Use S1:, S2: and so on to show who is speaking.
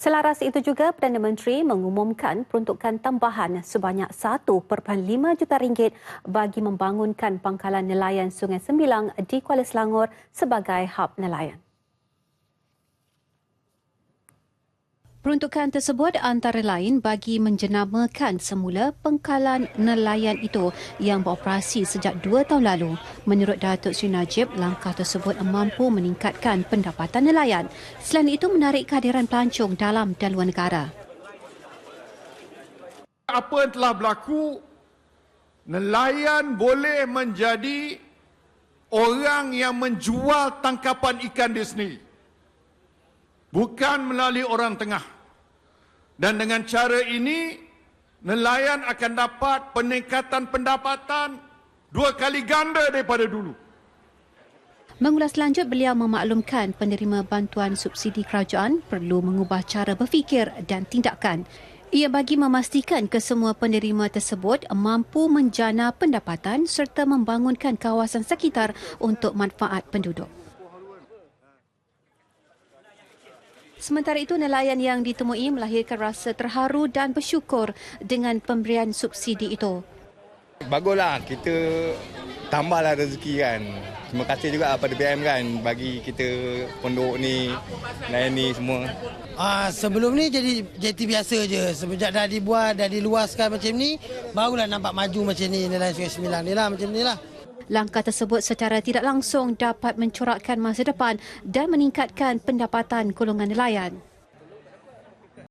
S1: Selaras itu juga, Perdana Menteri mengumumkan peruntukan tambahan sebanyak 1.5 juta ringgit bagi membangunkan pangkalan nelayan Sungai Sembilang di Kuala Selangor sebagai hub nelayan. Peruntukan tersebut antara lain bagi menjenamakan semula pengkalan nelayan itu yang beroperasi sejak dua tahun lalu. Menurut Datuk Sri Najib, langkah tersebut mampu meningkatkan pendapatan nelayan. Selain itu, menarik kehadiran pelancong dalam dan luar negara.
S2: Apa yang telah berlaku, nelayan boleh menjadi orang yang menjual tangkapan ikan di sini bukan melalui orang tengah. Dan dengan cara ini, nelayan akan dapat peningkatan pendapatan dua kali ganda daripada dulu.
S1: Mengulas lanjut, beliau memaklumkan penerima bantuan subsidi kerajaan perlu mengubah cara berfikir dan tindakan. Ia bagi memastikan kesemua penerima tersebut mampu menjana pendapatan serta membangunkan kawasan sekitar untuk manfaat penduduk. Sementara itu, nelayan yang ditemui melahirkan rasa terharu dan bersyukur dengan pemberian subsidi itu.
S3: Baguslah, kita tambahlah rezeki kan. Terima kasih juga pada BM kan bagi kita pondok ni, nelayan ni semua.
S4: Ah, sebelum ni jadi jeti biasa je. Semenjak dah dibuat, dah diluaskan macam ni, barulah nampak maju macam ni nelayan Sungai Sembilan ni lah, macam ni lah.
S1: Langkah tersebut secara tidak langsung dapat mencorakkan masa depan dan meningkatkan pendapatan golongan nelayan.